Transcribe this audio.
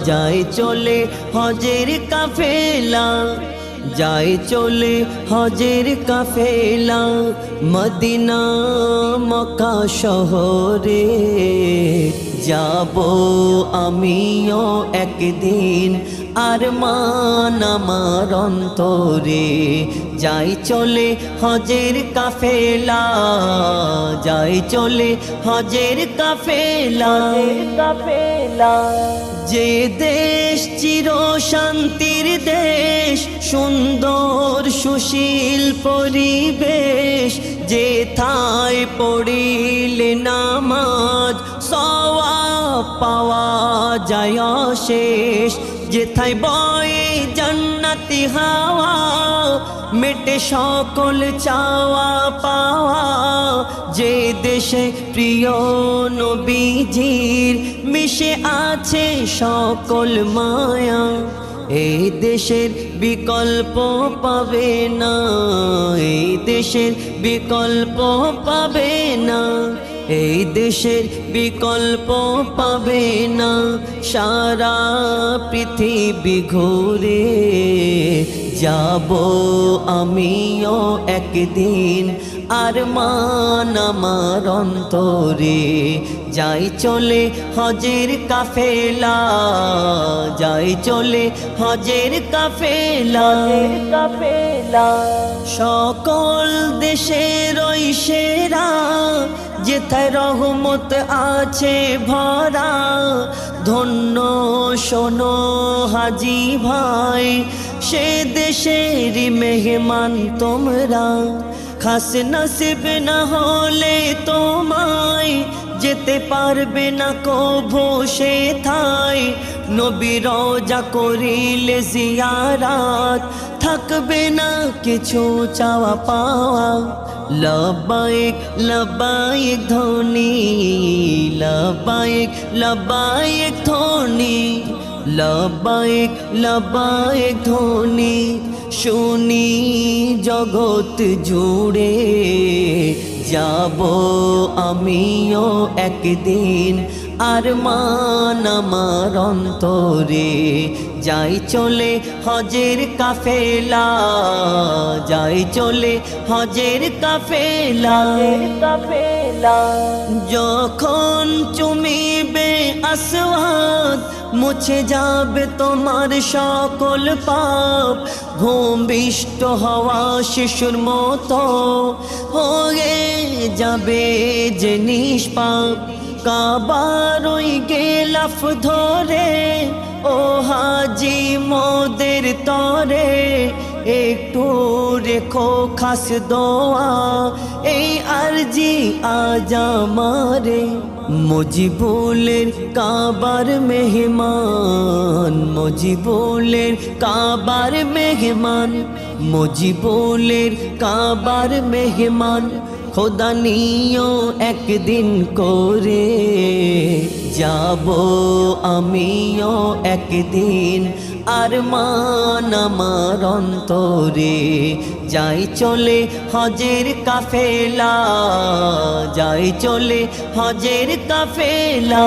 যায় চলে হজের কাফেলা যায় চলে হজের কাফেলা মদিনা মকা শহরে যাব আমিও একদিন আর মান আমার অন্তরে যাই চলে হজের কাফেলা যাই চলে হজের কাফেলা। কাফেলা। যে দেশ চির শান্তির দেশ সুন্দর সুশীল পরিবেশ যে থায় পড়িলে নামাজ সওয়া পাওয়া যায় শেষ যেথায় বয়ে জান্নাতি হাওয়া, মেটে সকল চাওয়া পাওয়া। যে দেশে প্রিয় নবীজির মিশে আছে সকল মায়া এই দেশের বিকল্প পাবে না এই দেশের বিকল্প পাবে এই দেশের বিকল্প পাবে না। সারা পৃথিবী ঘুরে যাব আমিও একদিন। আর মান আমার অন্তরে যাই চলে হজের কাফেলা যাই চলে হজের কাফেলা। কাফেলা। সকল সেরা যেথায় রহমত আছে ভরা? ধন্য শোনো হাজি ভাই, সে দেশের মেহমান তোমরা। খাস নসিব না হলে তোমায় যেতে পারবে না কভো সে থাই নবী রোজা করিলে জিয়ারাত, থাকবে না কিছু চাওয়া পাওয়া। লবাইক লবাইক ধ্বনি লবাইক লবাইক ধ্বনি লবাইক লবাইক ধ্বনি শুনি জগৎ জুড়ে যাব আমিও একদিন আর মান আমার অন্তরে। যাই চলে হজের কাফেলা, যাই চলে হজের কাফেলা কাফেলা। যখন চুমিবে আসওয়াদ মুছে যাবে তোমার সকল পাপ। ভূমিষ্ঠ হওয়া শিশুর মতো হয়ে যাবে যে নিষ্পাপ। কাবার ওই গেলাফ ধরে, ও হাজি মোদের তরে। একটু রেখো খাস দোয়া, এই আরজি আজ আমারে। মজিবুলের কাবার মেহমান মজিবুলের কাবার মেহমান মজিবুলের কাবার মেহমান। খোদা নিও একদিন করে। যাব আমিও একদিন আর মান আমার অন্তরে। যাই চলে হজের কাফেলা, যাই চলে হজের কাফেলা।